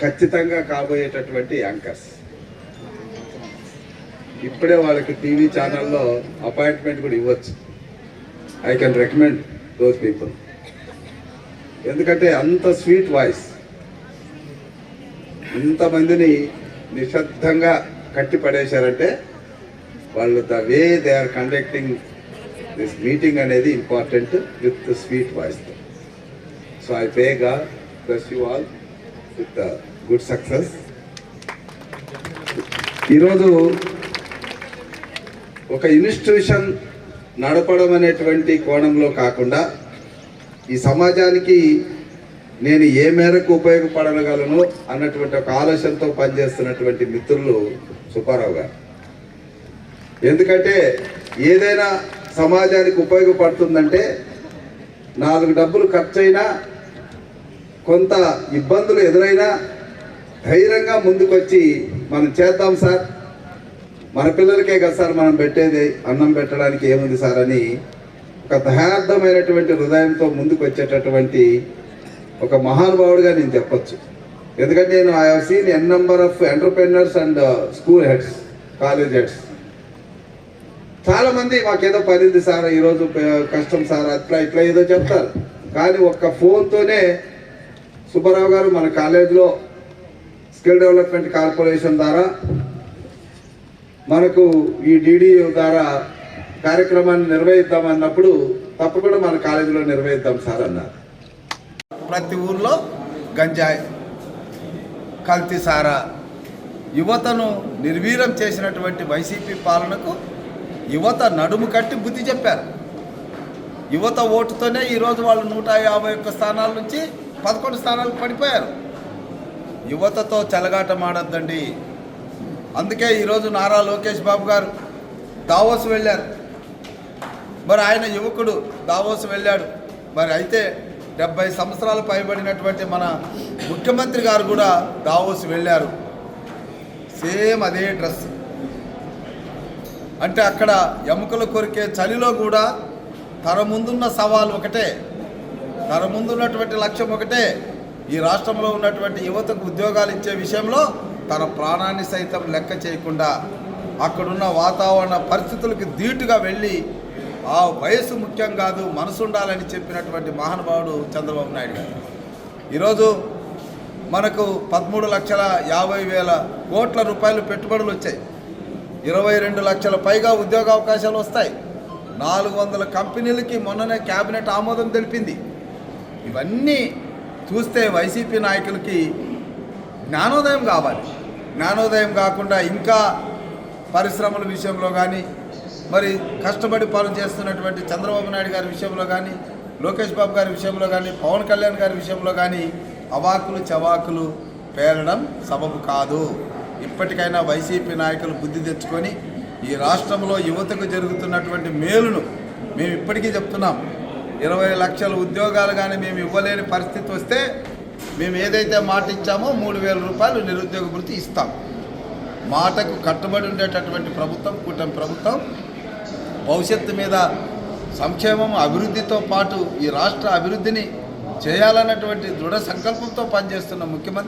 ఖచ్చితంగా కాబోయేటటువంటి యాంకర్స్ ఇప్పుడే వాళ్ళకి టీవీ ఛానల్లో అపాయింట్మెంట్ కూడా ఇవ్వచ్చు. I can recommend those people ఎందుకంటే అంత స్వీట్ వాయిస్ ఇంతమందిని నిశ్శబ్దంగా కట్టి పడేశారంటే వాళ్ళు the way they are conducting this meeting అనేది important with sweet voice so I pray God bless you all with good success ఈరోజు ఒక ఇన్స్టిట్యూషన్ నడపడం అనేటువంటి కోణంలో కాకుండా ఈ సమాజానికి నేను ఏ మేరకు ఉపయోగపడగలను అన్నటువంటి ఒక ఆలోచనతో పనిచేస్తున్నటువంటి మిత్రులు సుబ్బారావు గారు. ఎందుకంటే ఏదైనా సమాజానికి ఉపయోగపడుతుందంటే నాలుగు డబ్బులు ఖర్చయినా కొంత ఇబ్బందులు ఎదురైనా ధైర్యంగా ముందుకొచ్చి మనం చేద్దాం సార్. మన పిల్లలకే కదా సార్ మనం పెట్టేది అన్నం పెట్టడానికి ఏముంది సార్ అని ఒక దయార్థమైనటువంటి హృదయంతో ముందుకు వచ్చేటటువంటి ఒక మహానుభావుడిగా నేను చెప్పొచ్చు. ఎందుకంటే నేను I have seen N number of entrepreneurs and school heads college heads చాలామంది మాకేదో పనింది సార్ ఈరోజు కష్టం సార్ అట్లా ఇట్లా ఏదో చెప్తారు. కానీ ఒక్క ఫోన్తోనే సుబ్బారావు గారు మన కాలేజీలో స్కిల్ డెవలప్మెంట్ కార్పొరేషన్ ద్వారా మనకు ఈ డిడి ద్వారా కార్యక్రమాన్ని నిర్వహిద్దామన్నప్పుడు తప్పకుండా మన కాలేజీలో నిర్వహిద్దాం సార్ అన్నారు. ప్రతి ఊర్లో గంజాయి కల్తీ సారా యువతను నిర్వీర్యం చేసినటువంటి వైసీపీ పాలనకు యువత నడుము కట్టి బుద్ధి చెప్పారు. యువత ఓటుతోనే ఈరోజు వాళ్ళు నూట యాభై ఒక్క స్థానాల నుంచి పదకొండు స్థానాలకు పడిపోయారు. యువతతో చెలగాటం అందుకే ఈరోజు నారా లోకేష్ బాబు గారు దావోస్ వెళ్ళారు. మరి ఆయన యువకుడు దావోస్ వెళ్ళాడు. మరి అయితే డెబ్బై సంవత్సరాలు పైబడినటువంటి మన ముఖ్యమంత్రి గారు కూడా దావోస్ వెళ్ళారు. సేమ్ అదే డ్రెస్. అంటే అక్కడ ఎముకలు కొరికే చలిలో కూడా తన ముందున్న సవాల్ ఒకటే. తన ముందున్నటువంటి లక్ష్యం ఒకటే ఈ రాష్ట్రంలో ఉన్నటువంటి యువతకు ఉద్యోగాలు ఇచ్చే విషయంలో తన ప్రాణాన్ని సైతం లెక్క చేయకుండా అక్కడున్న వాతావరణ పరిస్థితులకు ధీటుగా వెళ్ళి ఆ వయసు ముఖ్యం కాదు మనసు ఉండాలని చెప్పినటువంటి మహానుభావుడు చంద్రబాబు నాయుడు గారు. ఈరోజు మనకు పదమూడు లక్షల యాభై వేల కోట్ల రూపాయలు పెట్టుబడులు వచ్చాయి. ఇరవై రెండు లక్షల పైగా ఉద్యోగ అవకాశాలు వస్తాయి. నాలుగు వందల కంపెనీలకి మొన్ననే క్యాబినెట్ ఆమోదం తెలిపింది. ఇవన్నీ చూస్తే వైసీపీ నాయకులకి జ్ఞానోదయం కావాలి. జ్ఞానోదయం కాకుండా ఇంకా పరిశ్రమల విషయంలో కానీ మరి కష్టపడి పనులు చేస్తున్నటువంటి చంద్రబాబు నాయుడు గారి విషయంలో కానీ లోకేష్ బాబు గారి విషయంలో కానీ పవన్ కళ్యాణ్ గారి విషయంలో కానీ అవాకులు చవాకులు పేరడం సబబు కాదు. ఇప్పటికైనా వైసీపీ నాయకులు బుద్ధి తెచ్చుకొని ఈ రాష్ట్రంలో యువతకు జరుగుతున్నటువంటి మేలును మేము ఇప్పటికీ చెప్తున్నాం. ఇరవై లక్షల ఉద్యోగాలు కానీ మేము ఇవ్వలేని పరిస్థితి వస్తే మేము ఏదైతే మాట ఇచ్చామో మూడు వేల రూపాయలు నిరుద్యోగ వృత్తి ఇస్తాం. మాటకు కట్టుబడి ఉండేటటువంటి ప్రభుత్వం కూటమి ప్రభుత్వం భవిష్యత్తు మీద సంక్షేమం అభివృద్ధితో పాటు ఈ రాష్ట్ర అభివృద్ధిని చేయాలన్నటువంటి దృఢ సంకల్పంతో పనిచేస్తున్న ముఖ్యమంత్రి